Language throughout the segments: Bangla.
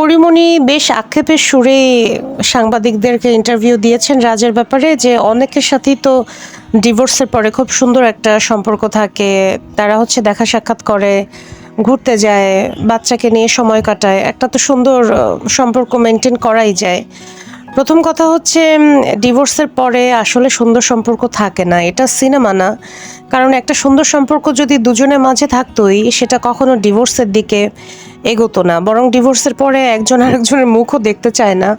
পরিমণি বেশ আক্ষেপের সুরে সাংবাদিকদেরকে ইন্টারভিউ দিয়েছেন রাজের ব্যাপারে যে অনেকের সাথেই তো ডিভোর্সের পরে খুব সুন্দর একটা সম্পর্ক থাকে। তারা হচ্ছে দেখা সাক্ষাৎ করে, ঘুরতে যায়, বাচ্চাকে নিয়ে সময় কাটায়। একটা তো সুন্দর সম্পর্ক মেনটেন করাই যায়। প্রথম কথা হচ্ছে ডিভোর্সের পরে আসলে সুন্দর সম্পর্ক থাকে না। এটা সিনেমা না। কারণ একটা সুন্দর সম্পর্ক যদি দুজনের মাঝে থাকতোই, সেটা কখনো ডিভোর্সের দিকে এগোতো না। বরং ডিভোর্সের পরে একজন আরেকজনের মুখও দেখতে চায় না।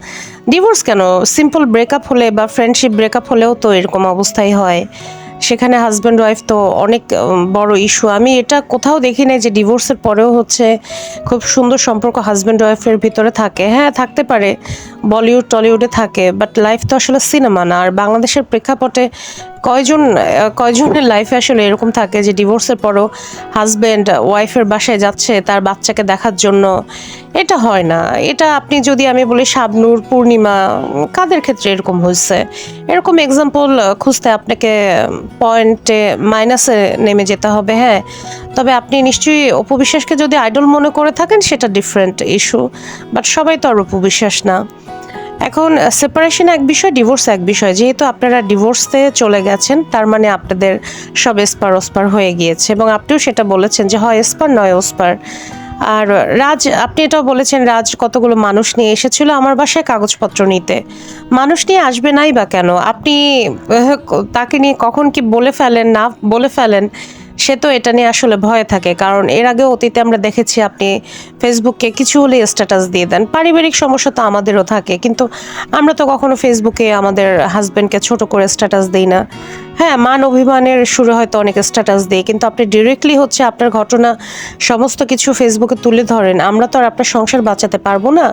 ডিভোর্স কেন? সিম্পল ব্রেকআপ হলে বা ফ্রেন্ডশিপ ব্রেকআপ হলেও তো এরকম অবস্থাই হয়। সেখানে হাজব্যান্ড ওয়াইফ তো অনেক বড় ইস্যু আমি এটা কোথাও দেখি নাই যে ডিভোর্সের পরেও হচ্ছে খুব সুন্দর সম্পর্ক হাজব্যান্ড ওয়াইফের ভিতরে থাকে। হ্যাঁ থাকতে পারে। বলিউড টলিউডে থাকে বাট লাইফ তো আসলে সিনেমা না। আর বাংলাদেশের প্রেক্ষাপটে কয়জন কয়জনের লাইফে আসলে এরকম থাকে যে ডিভোর্সের পরও হাজব্যান্ড ওয়াইফের বাসায় যাচ্ছে, তার বাচ্চাকে দেখার জন্য? এটা হয় না। এটা আপনি যদি আমি বলি শাবনূর, পূর্ণিমা কাদের ক্ষেত্রে এরকম হয়েছে? এরকম এক্সাম্পল খুঁজতে আপনাকে পয়েন্টে মাইনাসে নেমে যেতে হবে হ্যাঁ। তবে আপনি নিশ্চয়ই অপবিশ্বাসকে যদি আইডল মনে করে থাকেন, সেটা ডিফারেন্ট ইস্যু বাট সবাই তো আর অপবিশ্বাস না। এখন সেপারেশন এক বিষয় ডিভোর্স এক বিষয়। যেহেতু আপনারা ডিভোর্সতে চলে গেছেন, তার মানে আপনাদের সব এসপার ওসপার হয়ে গিয়েছে। এবং আপনিও সেটা বলেছেন যে, হয় এসপার নয় ওসপার আর, রাজ, আপনি এটাও বলেছেন, রাজ কতগুলো মানুষ নিয়ে এসেছিল আমার বাসায় কাগজপত্র নিতে। মানুষ নিয়ে আসবে নাই বা কেন? আপনি তাকে নিয়ে কখন কি বলে ফেলেন, না বলে ফেলেন? সে তো এটা নিয়ে আসলে ভয় থাকে। কারণ এর আগে অতীতে আমরা দেখেছি আপনি ফেসবুককে কিছু হলে স্ট্যাটাস দিয়ে দেন। পারিবারিক সমস্যা তো আমাদেরও থাকে। কিন্তু আমরা তো কখনো ফেসবুকে আমাদের হাজব্যান্ডকে ছোট করে স্ট্যাটাস দিই না। হ্যাঁ মান অভিমানের শুরু হয়তো অনেক স্ট্যাটাস দিই কিন্তু আপনি ডিরেক্টলি হচ্ছে আপনার ঘটনা সমস্ত কিছু ফেসবুকে তুলে ধরেন, আমরা তো আর আপনার সংসার বাঁচাতে পারব না,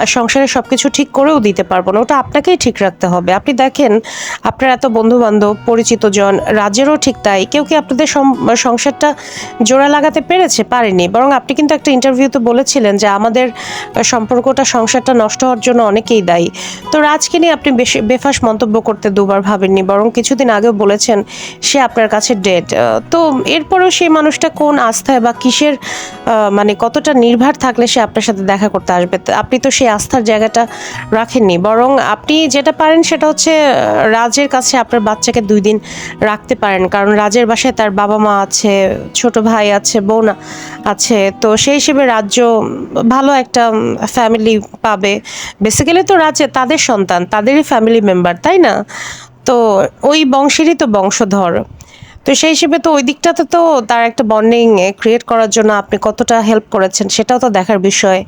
আর সংসারে সব কিছু ঠিক করেও দিতে পারব না, ওটা আপনাকেই ঠিক রাখতে হবে। আপনি দেখেন, আপনার এত বন্ধু বান্ধব পরিচিত জন রাজেরও ঠিক তাই, কেউ কি আপনাদের সংসারটা জোড়া লাগাতে পেরেছে? পারেনি। বরং আপনি কিন্তু একটা ইন্টারভিউতে বলেছিলেন যে আমাদের সম্পর্কটা, সংসারটা নষ্ট হওয়ার জন্য অনেকেই দায়ী। তো রাজকে নিয়ে আপনি বেশি, বেফাস মন্তব্য করতে দুবার ভাবেননি, বরং কিছুদিন আগেও বলেছেন, সে আপনার কাছে ডেড তো এরপরেও সেই মানুষটা কোন আস্থায় বা কিসের মানে কতটা নির্ভর থাকলে সে আপনার সাথে দেখা করতে আসবে? আপনি তো সেই আস্থার জায়গাটা রাখেননি। বরং আপনি যেটা পারেন সেটা হচ্ছে রাজের কাছে আপনার বাচ্চাকে দুই দিন রাখতে পারেন। কারণ রাজের বাসায় তার বাবা মা আছে, ছোট ভাই আছে, বোন আছে। তো সেই হিসেবে রাজ্য ভালো একটা ফ্যামিলি পাবে। বেসিক্যালি তো রাজ্যে তাদের সন্তান, তাদেরই ফ্যামিলি মেম্বার তাই না? তো ওই বংশেরই তো বংশধর। তো সেই হিসেবে তো ওই দিকটাতে তো তার একটা বন্ডিং ক্রিয়েট করার জন্য আপনি কতটা হেল্প করেছেন সেটাও তো দেখার বিষয়।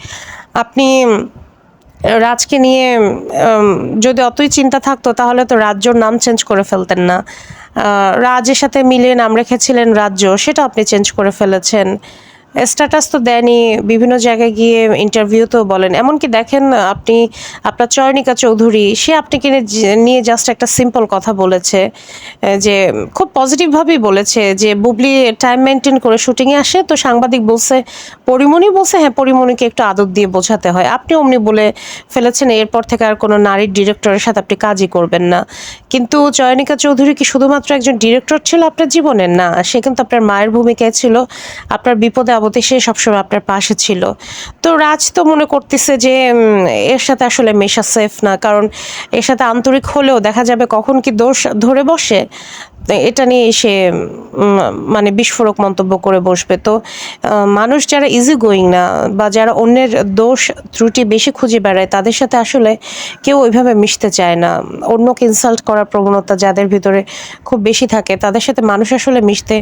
আপনি রাজকে নিয়ে যদি অতই চিন্তা থাকতো তাহলে তো রাজ্যর নাম চেঞ্জ করে ফেলতেন না। রাজের সাথে মিলিয়ে নাম রেখেছিলেন রাজ্য সেটা আপনি চেঞ্জ করে ফেলেছেন। স্ট্যাটাস তো দেনই বিভিন্ন জায়গায় গিয়ে ইন্টারভিউতেও বলেন। এমনকি দেখেন, আপনি, আপনার চয়নিকা চৌধুরী, সে আপনাকে নিয়ে- জাস্ট একটা সিম্পল কথা বলেছে যে খুব পজিটিভভাবেই বলেছে, যে বুবলি টাইম মেনটেন করে শুটিংয়ে আসে, তো সাংবাদিক বলছে, পরিমণি বলছে হ্যাঁ পরিমণিকে একটু আদর দিয়ে বোঝাতে হয়। আপনি অমনি বলে ফেলেছেন, এরপর থেকে আর কোনো নারীর ডিরেক্টরের সাথে আপনি কাজই করবেন না। কিন্তু চয়নিকা চৌধুরী কি শুধুমাত্র একজন ডিরেক্টর ছিল আপনার জীবনের? না, সে কিন্তু আপনার মায়ের ভূমিকায় ছিল, আপনার বিপদে আপদে সে সবসময় আপনার পাশে ছিল। তো রাজ তো মনে করতেছে যে এর সাথে আসলে মেশা সেফ না, কারণ এর সাথে আন্তরিক হলেও দেখা যাবে কখন কি দোষ ধরে বসে। এটা নিয়ে সে মানে বিস্ফোরক মন্তব্য করে বসবে। তো মানুষ যারা ইজি গোয়িং না বা যারা অন্যের দোষ, ত্রুটি বেশি খুঁজে বেড়ায়, তাদের সাথে আসলে কেউ ওইভাবে মিশতে চায় না। অন্যকে ইনসাল্ট করার প্রবণতা যাদের ভিতরে খুব বেশি থাকে, তাদের সাথে মানুষ আসলে মিশতে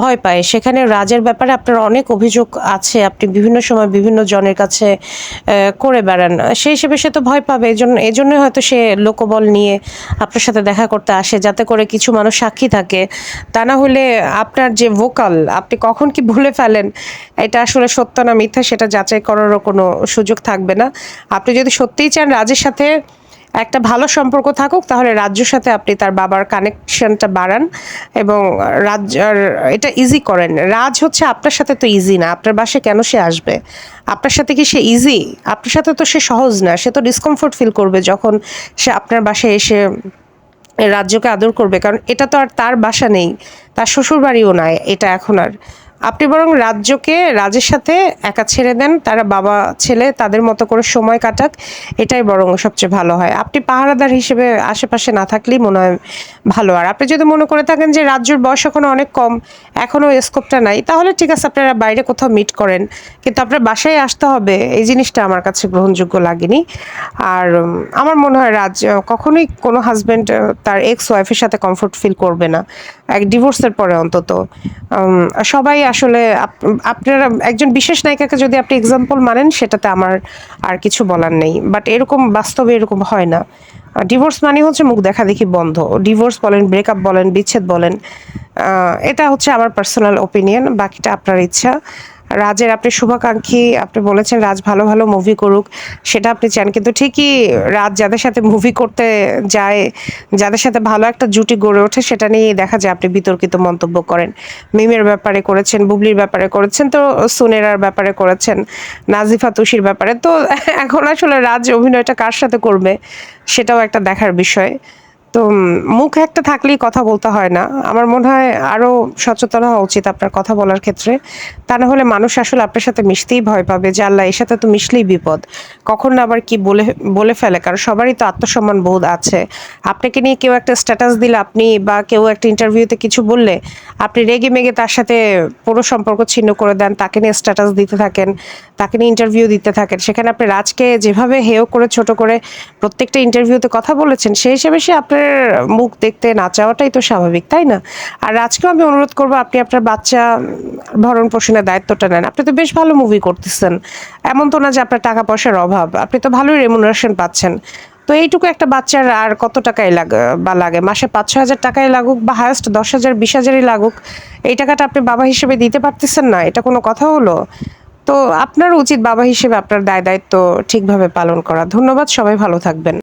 ভয় পায়। সেখানে রাজের ব্যাপারে আপনার অনেক অভিযোগ আছে, আপনি বিভিন্ন সময় বিভিন্ন জনের কাছে করে বেড়ান। সেই হিসেবে সে তো ভয় পাবে এই জন্য এই জন্য হয়তো সে লোকবল নিয়ে আপনার সাথে দেখা করতে আসে, যাতে করে কিছু মানুষ সাক্ষী থাকে, তা না হলে আপনার যে ভোকাল আপনি কখন কি ভুলে ফেলেন? এটা আসলে সত্য না মিথ্যা, সেটা যাচাই করারও কোনো সুযোগ থাকবে না। আপনি যদি সত্যিই চান রাজের সাথে একটা ভালো সম্পর্ক থাকুক, তাহলে রাজ্যর সাথে আপনি তার বাবার কানেকশনটা বাড়ান এবং আর এটা ইজি করেন। রাজ হচ্ছে আপনার সাথে তো ইজি না, আপনার বাসে কেন সে আসবে? আপনার সাথে কি সে ইজি আপনার সাথে তো সে সহজ না, সে তো ডিসকমফোর্ট ফিল করবে যখন সে আপনার বাসায় এসে রাজ্যকে আদর করবে, কারণ এটা তো আর তার বাসা নেই, তার শ্বশুর বাড়িও নয় এটা এখন আর আপনি বরং রাজ্যকে, রাজের সাথে একা ছেড়ে দেন, তারা বাবা, ছেলে, তাদের মতো করে সময় কাটাক, এটাই বরং সবচেয়ে ভালো হয়। আপনি পাহারাদার হিসেবে আশেপাশে না থাকলেই মনে হয় ভালো। আর আপনি যদি মনে করে থাকেন যে রাজ্যর বয়স এখনও অনেক কম এখনও স্কোপটা নাই, তাহলে ঠিক আছে, আপনারা বাইরে কোথাও মিট করেন। কিন্তু আপনার বাসায় আসতে হবে, এই জিনিসটা আমার কাছে গ্রহণযোগ্য লাগেনি। আর আমার মনে হয় রাজ কখনোই কোনো হাজব্যান্ড তার এক্স ওয়াইফের সাথে কমফোর্ট ফিল করবে না। এক ডিভোর্সের পরে অন্তত। সবাই আসলে আপ- আপনারা একজন বিশেষ নায়িকাকে যদি আপনি এক্সাম্পল মানেন, সেটাতে আমার আর কিছু বলার নেই। বাট এরকম বাস্তবে এরকম হয় না। ডিভোর্স মানে হচ্ছে মুখ দেখা দেখি বন্ধ। ডিভোর্স বলেন ব্রেকআপ বলেন, বিচ্ছেদ বলেন এটা হচ্ছে আমার পার্সোনাল ওপিনিয়ন বাকিটা আপনার ইচ্ছা। রাজের আপনি শুভাকাঙ্ক্ষী, আপনি বলেছেন রাজ ভালো ভালো মুভি করুক, সেটা আপনি চান। কিন্তু ঠিকই রাজ যাদের সাথে মুভি করতে যায়, যাদের সাথে ভালো একটা জুটি গড়ে ওঠে, সেটা নিয়ে দেখা যায় আপনি বিতর্কিত মন্তব্য করেন। মিমের ব্যাপারে করেছেন, বুবলির ব্যাপারে করেছেন, তো সুনেরার ব্যাপারে করেছেন, নাজিফা তুষির ব্যাপারে। তো এখন আসলে রাজ অভিনয়টা কার সাথে করবে, সেটাও একটা দেখার বিষয়। তো মুখ একটা থাকলেই কথা বলতে হয় না। আমার মনে হয় আরও সচেতন হওয়া উচিত আপনার কথা বলার ক্ষেত্রে। তা না হলে মানুষ আসলে আপনার সাথে মিশতেই ভয় পাবে যে, আল্লাহ, এর সাথে তো মিশলেই বিপদ। কখন না আবার কি বলে বলে ফেলে? কারণ সবারই তো আত্মসম্মান বোধ আছে। আপনাকে নিয়ে কেউ একটা স্ট্যাটাস দিলে আপনি বা কেউ একটা ইন্টারভিউতে কিছু বললে, আপনি রেগে মেগে তার সাথে পুরো সম্পর্ক ছিন্ন করে দেন, তাকে নিয়ে স্ট্যাটাস দিতে থাকেন, তাকে নিয়ে ইন্টারভিউ দিতে থাকেন। সেখানে আপনি রাজকে যেভাবে হেয় করে, ছোট করে প্রত্যেকটা ইন্টারভিউতে কথা বলেছেন, সেই হিসেবে সে আপনার মুখ দেখতে না চাওয়াটাই তো স্বাভাবিক, তাই না? আর রাজকেও আমি অনুরোধ করব আপনি আপনার বাচ্চা ভরণ পোষণের দায়িত্বটা নেন। আপনি তো বেশ ভালো মুভি করতেছেন। এমন তো না যে আপনার টাকা পয়সার অভাব। আপনি তো ভালোই রেমুনারেশন পাচ্ছেন। তো এইটুকু একটা বাচ্চার আর কত টাকাই লাগে, বা লাগে? মাসে পাঁচ ছ হাজার টাকাই লাগুক বা হায়েস্ট দশ হাজার, বিশ হাজারই লাগুক। এই টাকাটা আপনি বাবা হিসেবে দিতে পারতেছেন না। এটা কোনো কথা হলো? তো আপনার উচিত বাবা হিসেবে আপনার দায় দায়িত্ব ঠিকভাবে পালন করা। ধন্যবাদ, সবাই ভালো থাকবেন।